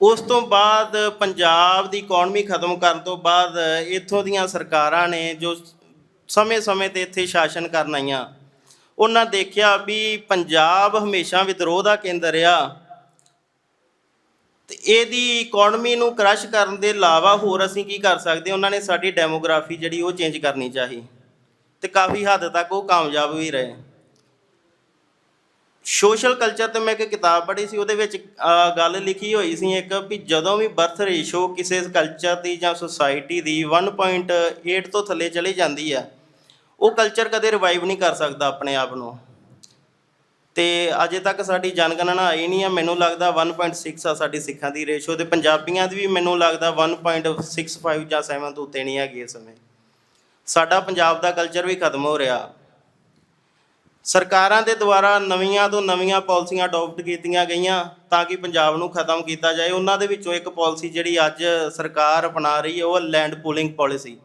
ਉਸ ਤੋਂ ਬਾਅਦ ਪੰਜਾਬ ਦੀ ਇਕਨੋਮੀ ਖਤਮ ਕਰਨ ਤੋਂ ਬਾਅਦ ਇੱਥੋਂ ਦੀਆਂ ਸਰਕਾਰਾਂ ਨੇ ਜੋ ਸਮੇਂ-ਸਮੇਂ ਤੇ ਇੱਥੇ ਸ਼ਾਸਨ ਕਰਨ ਆਈਆਂ, ਉਹਨਾਂ ਦੇਖਿਆ ਵੀ ਪੰਜਾਬ ਹਮੇਸ਼ਾ ਵਿਦਰੋਹ ਦਾ ਕੇਂਦਰ ਆ ਤੇ ਇਹਦੀ ਇਕਨੋਮੀ ਨੂੰ ਕ੍ਰਸ਼ ਕਰਨ ਦੇ ਇਲਾਵਾ ਹੋਰ ਅਸੀਂ ਕੀ ਕਰ ਸਕਦੇ? ਉਹਨਾਂ ਨੇ ਸਾਡੀ ਡੈਮੋਗ੍ਰਾਫੀ ਜਿਹੜੀ ਉਹ ਚੇਂਜ ਕਰਨੀ ਚਾਹੀ ਤੇ ਕਾਫੀ ਹੱਦ ਤੱਕ ਉਹ ਕਾਮਯਾਬ ਵੀ ਰਹੇ। ਸੋਸ਼ਲ ਕਲਚਰ ਤੇ ਮੈਂ ਇੱਕ ਕਿਤਾਬ ਪੜ੍ਹੀ ਸੀ, ਉਹਦੇ ਵਿੱਚ ਗੱਲ ਲਿਖੀ ਹੋਈ ਸੀ ਇੱਕ ਵੀ ਜਦੋਂ ਵੀ ਬਰਥ ਰੇਸ਼ੋ ਕਿਸੇ ਕਲਚਰ ਦੀ ਜਾਂ ਸੁਸਾਇਟੀ ਦੀ 1.8 ਤੋਂ ਥੱਲੇ ਚਲੀ ਜਾਂਦੀ ਆ, ਉਹ ਕਲਚਰ ਕਦੇ ਰਿਵਾਈਵ ਨਹੀਂ ਕਰ ਸਕਦਾ ਆਪਣੇ ਆਪ ਨੂੰ। ਤੇ ਅਜੇ ਤੱਕ ਸਾਡੀ ਜਨਗਣਨਾ ਆਈ ਨਹੀਂ ਆ, ਮੈਨੂੰ ਲੱਗਦਾ 1.6 ਆ ਸਾਡੀ ਸਿੱਖਾਂ ਦੀ ਰੇਸ਼ੋ ਤੇ ਪੰਜਾਬੀਆਂ ਦੀ ਵੀ ਮੈਨੂੰ ਲੱਗਦਾ 1.65 ਜਾਂ 7 ਤੋਂ ਉੱਤੇ ਨਹੀਂ ਹੈਗੀ ਇਸ ਸਮੇਂ। ਸਾਡਾ ਪੰਜਾਬ ਦਾ ਕਲਚਰ ਵੀ ਖਤਮ ਹੋ ਰਿਹਾ। ਸਰਕਾਰਾਂ ਦੇ ਦੁਆਰਾ ਨਵੀਆਂ ਤੋਂ ਨਵੀਆਂ ਪਾਲਿਸੀਆਂ ਅਡਾਪਟ ਕੀਤੀਆਂ ਗਈਆਂ ਤਾਂ ਕਿ ਪੰਜਾਬ ਨੂੰ ਖਤਮ ਕੀਤਾ ਜਾਏ। ਉਹਨਾਂ ਦੇ ਵਿੱਚੋਂ ਇੱਕ ਪਾਲਿਸੀ ਜਿਹੜੀ ਅੱਜ ਸਰਕਾਰ ਅਪਣਾ ਰਹੀ ਹੈ, ਉਹ ਲੈਂਡ ਪੂਲਿੰਗ ਪਾਲਿਸੀ